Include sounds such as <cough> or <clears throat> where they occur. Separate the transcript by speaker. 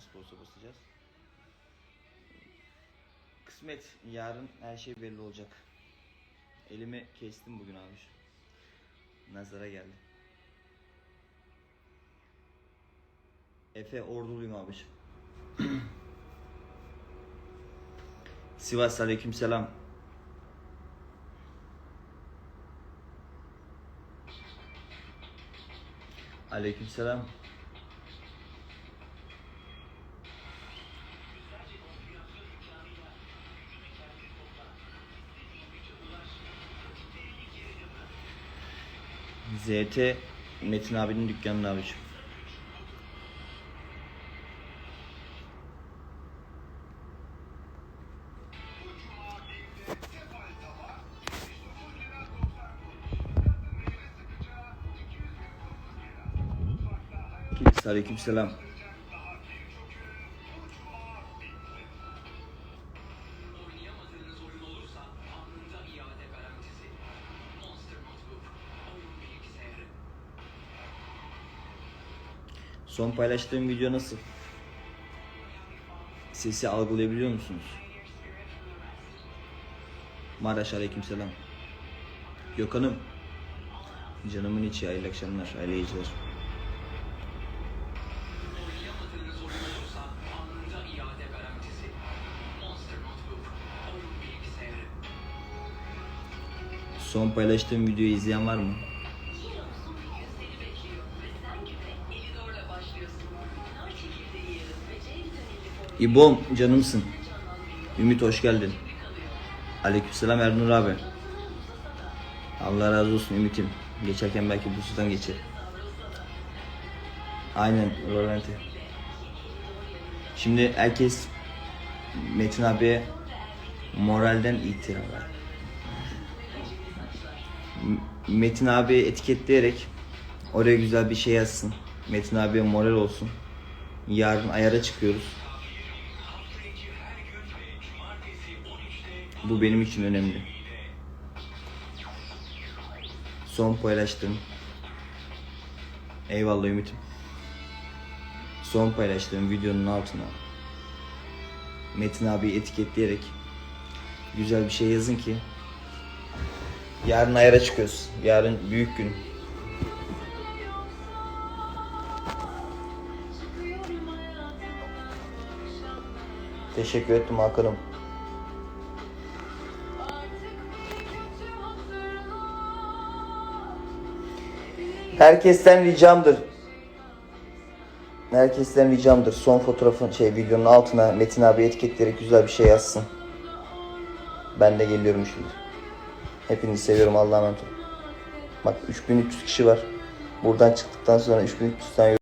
Speaker 1: Olsa basacağız. Kısmet. Yarın her şey belli olacak. Elimi kestim bugün abi. Nazara geldi. Efe orduluyum abi. <clears throat> Sivas aleykümselam. Aleykümselam. ZT Metin abinin dükkanında abiciğim. Aleykümselam.
Speaker 2: Oynayamadığınız
Speaker 1: Son paylaştığım video nasıl? Sesi algılayabiliyor musunuz? Maraş aleykümselam. Gökhan'ım. Canımın içi hayırlı akşamlar, hayırlı geceler. Son paylaştığım videoyu izleyen var mı? İbom canımsın. Ümit hoş geldin. Aleykümselam Ernur abi. Allah razı olsun Ümit'im. Geçerken belki bu sudan geçer. Aynen Rolanti. Şimdi herkes Metin abiye moralden itiraf Metin abi etiketleyerek oraya güzel bir şey yazsın. Metin abiye moral olsun. Yarın ayara çıkıyoruz. Bu benim için önemli. Son paylaştığım. Eyvallah Ümit'im. Son paylaştığım videonun altına Metin abi etiketleyerek güzel bir şey yazın ki yarın ayara çıkıyoruz. Yarın büyük gün. Teşekkür ettim Hakan'ım. Herkesten ricamdır. Herkesten ricamdır. Son fotoğrafın şey videonun altına Metin abi etiketleyerek güzel bir şey yazsın. Ben de geliyorum şimdi. Hepinizi seviyorum Allah'a emanet olun. Bak 3300 kişi var. Buradan çıktıktan sonra 3300 tane